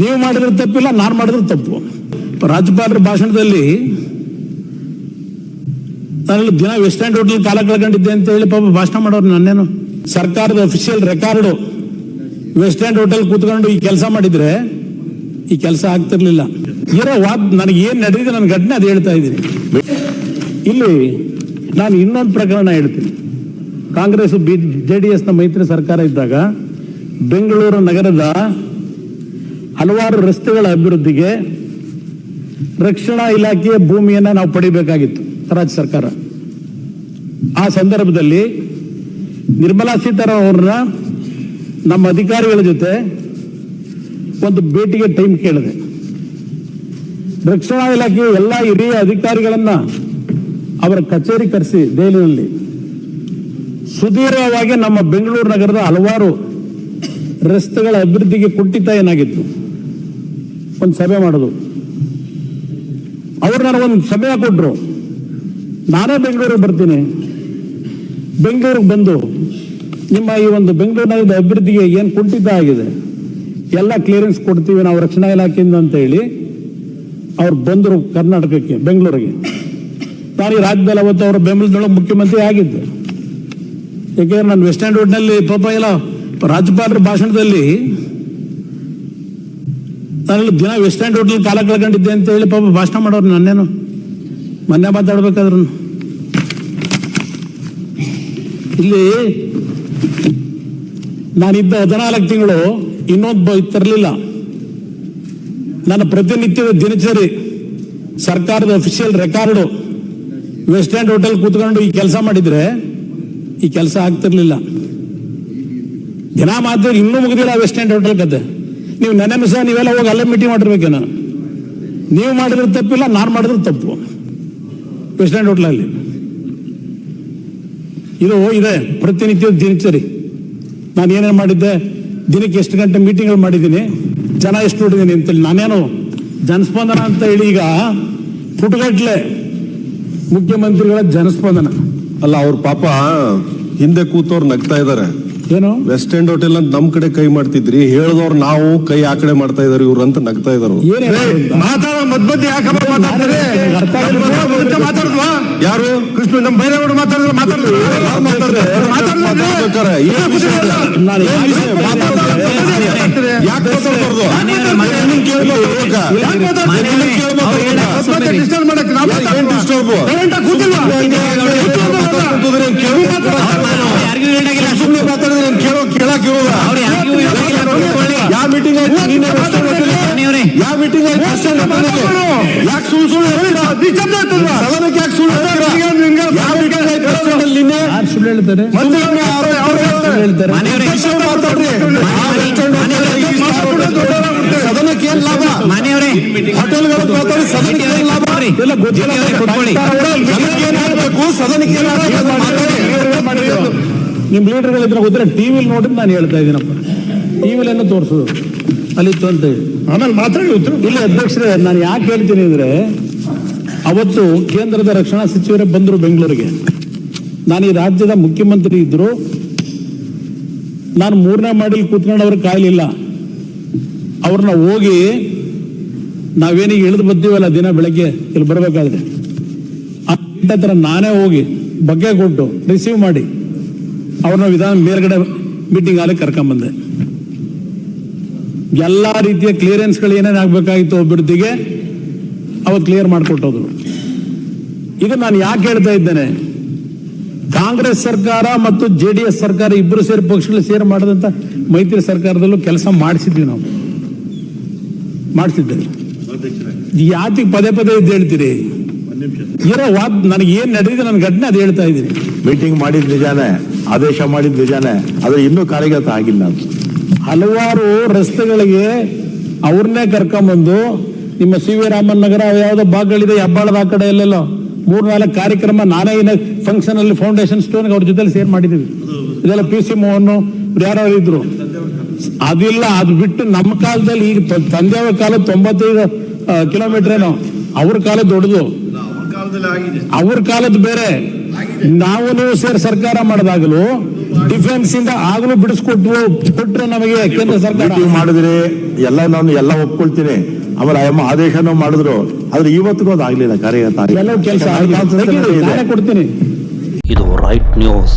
ನೀವು ಮಾಡಿದ್ರೆ ತಪ್ಪಿಲ್ಲ, ನಾನು ಮಾಡಿದ್ರೆ ತಪ್ಪು. ರಾಜ್ಯಪಾಲರ ಭಾಷಣದಲ್ಲಿ ನಾನು ದಿನ ವೆಸ್ಟ್ ಹೋಟೆಲ್ ಕಾಲ ಕಳ್ಕೊಂಡಿದ್ದೆ ಅಂತ ಹೇಳಿ ಪಾಪ ಭಾಷಣ ಮಾಡೋರು ನನ್ನೇನು? ಸರ್ಕಾರದ official record west end hotel ಕೂತ್ಕೊಂಡು ಈ ಕೆಲಸ ಮಾಡಿದ್ರೆ ಈ ಕೆಲಸ ಆಗ್ತಿರ್ಲಿಲ್ಲ. ಇರೋ ವಾದ್ ನನಗೆ ಏನು ನಡೆದಿದೆ ನನ್ನ ಘಟನೆ ಅದು ಹೇಳ್ತಾ ಇದ್ದೀನಿ. ಇಲ್ಲಿ ನಾನು ಇನ್ನೊಂದು ಪ್ರಕರಣ ಹೇಳ್ತೀನಿ. ಕಾಂಗ್ರೆಸ್, ಬಿ, ಜೆ ಮೈತ್ರಿ ಸರ್ಕಾರ ಇದ್ದಾಗ ಬೆಂಗಳೂರು ನಗರದ ಹಲವಾರು ರಸ್ತೆಗಳ ಅಭಿವೃದ್ಧಿಗೆ ರಕ್ಷಣಾ ಇಲಾಖೆಯ ಭೂಮಿಯನ್ನು ನಾವು ಪಡಿಬೇಕಾಗಿತ್ತು ರಾಜ್ಯ ಸರ್ಕಾರ. ಆ ಸಂದರ್ಭದಲ್ಲಿ ನಿರ್ಮಲಾ ಸೀತಾರಾಮನ್ ಅವ್ರನ್ನ ನಮ್ಮ ಅಧಿಕಾರಿಗಳ ಜೊತೆ ಒಂದು ಭೇಟಿಗೆ ಟೈಮ್ ಕೇಳಿದೆ. ರಕ್ಷಣಾ ಇಲಾಖೆಯ ಎಲ್ಲ ಹಿರಿಯ ಅಧಿಕಾರಿಗಳನ್ನು ಅವರ ಕಚೇರಿ ಕರೆಸಿ ದೆಹಲಿಯಲ್ಲಿ. ಸುದೀರ್ಘವಾಗಿ ನಮ್ಮ ಬೆಂಗಳೂರು ನಗರದ ಹಲವಾರು ರಸ್ತೆಗಳ ಅಭಿವೃದ್ಧಿಗೆ ಕುಂಠಿತ ಏನಾಗಿತ್ತು. ಒಂದು ಸಭೆ ಮಾಡೋದು. ಅವ್ರು ಒಂದು ಸಮಯ ಕೊಟ್ಟರು ನಾನೇ ಬೆಂಗಳೂರಿಗೆ ಬರ್ತೀನಿ. ಬೆಂಗಳೂರಿಗೆ ಬಂದು ನಿಮ್ಮ ಈ ಒಂದು ಬೆಂಗಳೂರಿನ ಅಭಿವೃದ್ಧಿಗೆ ಏನು ಕುಂಠಿತ ಆಗಿದೆ? ಎಲ್ಲ ಕ್ಲಿಯರೆನ್ಸ್ ಕೊಡ್ತೀವಿ ನಾವು ರಕ್ಷಣಾ ಇಲಾಖೆಯಿಂದ ಅಂತ ಹೇಳಿ ಅವ್ರು ಬಂದರು ಕರ್ನಾಟಕಕ್ಕೆ, ಬೆಂಗಳೂರಿಗೆ. ನಾನು ಈ ರಾಜ್ಯದಲ್ಲಿ ಅವತ್ತು ಅವರು ಬೆಂಬಲದೊಳಗೆ ಮುಖ್ಯಮಂತ್ರಿ ಆಗಿದ್ದೆ. ಯಾಕೆಂದ್ರೆ ನಾನು ವೆಸ್ಟ್ ರೋಡ್ನಲ್ಲಿ ಪಾಪ ಎಲ್ಲ ರಾಜ್ಯಪಾಲರ ಭಾಷಣದಲ್ಲಿ ನಾನು ದಿನ ವೆಸ್ಟ್ ಎಂಡ್ ಹೋಟೆಲ್ ಕಾಲ ಕಳ್ಕೊಂಡಿದ್ದೆ ಅಂತ ಹೇಳಿ ಪಾಪ ಭಾಷಣ ಮಾಡೋರು ನನ್ನೇನು? ಮೊನ್ನೆ ಮಾತಾಡ್ಬೇಕಾದ್ರು ಇಲ್ಲಿ ನಾನಿದ್ದ ಹದಿನಾಲ್ಕು ತಿಂಗಳು ಇನ್ನೊಬ್ಬ ತರಲಿಲ್ಲ ನನ್ನ ಪ್ರತಿನಿತ್ಯದ ದಿನಚರಿ ಸರ್ಕಾರದ official record west end hotel ಕೂತ್ಕೊಂಡು ಈ ಕೆಲಸ ಮಾಡಿದ್ರೆ ಈ ಕೆಲಸ ಆಗ್ತಿರ್ಲಿಲ್ಲ. ದಿನ ಮಾತ್ರ ಇನ್ನೂ ಮುಗಿದಿಲ್ಲ ವೆಸ್ಟ್ ಎಂಡ್ ಹೋಟೆಲ್ ಕತೆ ನೀವು ನೆನೆ ಸಹ ನೀವೆಲ್ಲ ಹೋಗಿ ಅಲ್ಲೇ ಮೀಟಿಂಗ್ ಮಾಡಿರ್ಬೇಕೇನು? ನೀವು ಮಾಡಿದ್ರೆ ತಪ್ಪಿಲ್ಲ, ನಾನು ಮಾಡಿದ್ರೆ ತಪ್ಪು. ಎಂಡ್ ಹೋಟ್ಲಲ್ಲಿ ಇದು ಇದೆ ಪ್ರತಿನಿತ್ಯ ದಿನಚರಿ. ನಾನು ಏನೇನು ಮಾಡಿದ್ದೆ? ದಿನಕ್ಕೆ ಎಷ್ಟು ಗಂಟೆ ಮೀಟಿಂಗ್ಗಳು ಮಾಡಿದ್ದೀನಿ? ಜನ ಎಷ್ಟು ನೋಡಿದ್ದೀನಿ ಅಂತೇಳಿ ನಾನೇನು ಜನಸ್ಪಂದನ ಅಂತ ಹೇಳಿ ಈಗ ಪುಟಗಟ್ಲೆ ಮುಖ್ಯಮಂತ್ರಿಗಳ ಜನಸ್ಪಂದನ. ಅಲ್ಲ, ಅವ್ರ ಪಾಪ ಹಿಂದೆ ಕೂತವ್ರು ನಗ್ತಾ ಇದಾರೆ. ಏನು ವೆಸ್ಟ್ ಎಂಡ್ ಹೋಟೆಲ್ ಅಂತ ನಮ್ ಕಡೆ ಕೈ ಮಾಡ್ತಿದ್ರಿ. ಹೇಳಿದವ್ರು ನಾವು ಕೈ ಆ ಕಡೆ ಮಾಡ್ತಾ ಇದಾರೆ ಇವ್ರು ಅಂತ ನಗ್ತಾ ಇದಾರು ಯಾರು ಕೃಷ್ಣ ನಮ್ಮ ಬೈರೇಗೌಡ ಮಾತಾಡಿದ್ರೆ ಮಾತಾಡ್ತಾರೆ? ಮಾತಾಡ್ಬೇಕಾರೆ ಏನ್ ವಿಷಯ ಇದೆ? ನಾನು ಏನ್ ವಿಷಯ? ಮಾತಾಡ್ತಾರೆ. ಯಾಕೆ ಮಾತಾಡ್ಬಾರ್ದು? ನಿಮ್ಮನ್ನ ಕೇಳ್ಬೇಕು ಇವಾಗ. ಯಾಕೆ ಮಾತಾಡ್ತಾರೆ? ನಿಮ್ಮನ್ನ ಕೇಳ್ಬೇಕು ಇವಾಗ. ಮತ್ತೆ ಡಿಸ್ಟರ್ಬ್ ಮಾಡಕ್ಕೆ ನಾವು ಏನ್- ಏನ್ disturb? ಕರೆಂಟ್ ಕೂತಿಲ್ವಾ ಕೂತಿದ್ರೆ ಏನ್ ಕೇಳ್ಬೇಕು? ಸುಮ್ನೆ ಮಾತಾಡಿದ್ರೆ ಏನ್ ಕೇಳೋ ಕೇಳಕ್ ಇರೋದ ಯಾವ ಮೀಟಿಂಗ್ ಯಾವ ಮೀಟಿಂಗ್? ಯಾಕೆ ಸುಳ್ಳು ಸುಳ್ಳು ಸದನಕ್ಕೆ ಯಾಕೆ ಸುಳ್ಳು? ಯಾವ ಮೀಟಿಂಗ್ ಸುಳ್ಳು ಹೇಳ್ತಾರೆ? ಸದನಕ್ಕೆ ಏನ್ ಲಾಭ? ಹೋಟೆಲ್ಗಳ ಮಾತಾಡಿ ಸದನಕ್ಕೆ ಏನ್ ಲಾಭ? ಎಲ್ಲ ಗೊತ್ತಿಲ್ಲ ಸದನಕ್ಕೆ ಏನ್ ಹೇಳ್ಬೇಕು ಮಾತಾಡಿ ನಿಮ್ ಲೀಡರ್ಗಳಿದ್ರೆ ಗೊತ್ತಿಲ್ಲ ಟಿವಿಲಿ ನೋಡಿ ನಾನು ಹೇಳ್ತಾ ಇದ್ದೀನಪ್ಪ. ಟಿವಿಲನ್ನು ತೋರಿಸೋದು. ಅಲ್ಲಿತ್ತು ಅಂತ ಹೇಳಿ. ಆಮೇಲೆ ಮಾತಾಡಿ ಉತ್ತರ. ಇಲ್ಲಿ ಅಧ್ಯಕ್ಷರೇ ನಾನು ಯಾಕೆ ಹೇಳ್ತೀನಿ ಅಂದ್ರೆ ಅವತ್ತು ಕೇಂದ್ರದ ರಕ್ಷಣಾ ಸಚಿವರೇ ಬಂದರು ಬೆಂಗಳೂರಿಗೆ. ನಾನು ಈ ರಾಜ್ಯದ ಮುಖ್ಯಮಂತ್ರಿ ಇದ್ರು. ನಾನು ಮೂರನೇ ಮಾಡಿಲ್ ಕೂತ್ಕೊಂಡು ಅವ್ರಿಗೆ ಕಾಯಲಿಲ್ಲ. ಅವ್ರನ್ನ ಹೋಗಿ ನಾವೇನಿಗೆ ಇಳಿದು ಬರ್ತೀವಲ್ಲ ದಿನ ಬೆಳಗ್ಗೆ ಇಲ್ಲಿ ಬರಬೇಕಾದ್ರೆ. ಆ ನಾನೇ ಹೋಗಿ ಬಗ್ಗೆ ಕೊಟ್ಟು ರಿಸೀವ್ ಮಾಡಿ. ಅವ್ರನ್ನ ವಿಧಾನ ಮೇಲ್ಗಡೆ ಮೀಟಿಂಗ್ ಹಾಲಿಗೆ ಕರ್ಕೊಂಬಂದೆ ಎಲ್ಲ ರೀತಿಯ ಕ್ಲಿಯರೆನ್ಸ್ಗಳು ಏನೇನು ಆಗ್ಬೇಕಾಗಿತ್ತು ಅಭಿವೃದ್ಧಿಗೆ ಅವತ್ತು ಕ್ಲಿಯರ್ ಮಾಡಿಕೊಟ್ಟೋದ್ರು. ಇದು ನಾನು ಯಾಕೆ ಹೇಳ್ತಾ ಇದ್ದೇನೆ, ಕಾಂಗ್ರೆಸ್ ಸರ್ಕಾರ ಮತ್ತು ಜೆ ಡಿ ಎಸ್ ಸರ್ಕಾರ ಇಬ್ಬರು ಸೇರಿ ಪಕ್ಷಗಳು ಸೇರಿ ಮಾಡಿದಂತ ಮೈತ್ರಿ ಸರ್ಕಾರದಲ್ಲೂ ಕೆಲಸ ಮಾಡಿಸಿದ್ವಿ ನಾವು. ಮಾಡಿಸಿದ್ದೇವೆ ಯಾತಿಗೆ ಪದೇ ಪದೇ ಇದ್ದು ಹೇಳ್ತೀರಿ? ಇರೋ ವಾದ್ ನನಗೆ ಏನ್ ನಡೆದಿದೆ ನನ್ನ ಘಟನೆ ಅದು ಹೇಳ್ತಾ ಇದ್ದೀನಿ. ಮೀಟಿಂಗ್ ಮಾಡಿದ್ ನಿಜಾನೇ. ಆದೇಶ ಮಾಡಿದ್ದು ನಿಜಾನೇ ಆದ್ರೆ ಇನ್ನೂ ಕಾರ್ಯಗತ ಆಗಿಲ್ಲ ಅದು. ಹಲವಾರು ರಸ್ತೆಗಳಿಗೆ ಅವ್ರನ್ನೇ ಕರ್ಕೊಂಬಂದು ನಿಮ್ಮ ಸಿ ವಿ ರಾಮನ್ ನಗರ ಯಾವುದೋ ಭಾಗಗಳಿದೆ ಹೆಬ್ಬಾಳದ ಆ ಕಡೆ ಎಲ್ಲೆಲ್ಲೋ ಮೂರ್ನಾಲ್ಕು ಕಾರ್ಯಕ್ರಮ, ನಾನೇ ಇನ್ನ ಫಂಕ್ಷನ್ ಅಲ್ಲಿ ಫೌಂಡೇಶನ್ ಸ್ಟೋನ್ ಅವ್ರ ಜೊತೆಲಿ ಸೇರ್ ಮಾಡಿದೀವಿ. ಇದೆಲ್ಲ ಪಿ ಸಿ ಮೋಹನ್ ಯಾರೋ ಇದ್ರು? ಅದಿಲ್ಲ, ಅದು ಬಿಟ್ಟು ನಮ್ಮ ಕಾಲದಲ್ಲಿ ಈಗ ತಂದೆಯವ ಕಾಲ ತೊಂಬತ್ತೈದು ಕಿಲೋಮೀಟರ್ ಏನೋ, ಅವ್ರ ಕಾಲ ದೊಡ್ಡದು. ಅವ್ರ ಕಾಲದ ಬೇರೆ. ನಾವು ಸೇರಿ ಸರ್ಕಾರ ಮಾಡಿದಾಗಲೂ ಡಿಫೆನ್ಸ್ ಇಂದ ಆಗಲೂ ಬಿಡಿಸ್ಕೊಟ್ರು ಕೊಟ್ಟರೆ ನಮಗೆ ಕೇಂದ್ರ ಸರ್ಕಾರ. ಮಾಡಿದ್ರೆ ಎಲ್ಲ ನಾನು ಎಲ್ಲ ಒಪ್ಕೊಳ್ತೀನಿ. ಅವರ ಅಮ್ಮ ಆದೇಶನೂ ಮಾಡಿದ್ರು. ಆದ್ರೆ ಇವತ್ತಿಗೂ ಅದು ಆಗ್ಲಿಲ್ಲ ಕಾರ್ಯಗತ ಕೆಲಸ. ಕೊಡ್ತೀನಿ. ಇದು ರೈಟ್ ನ್ಯೂಸ್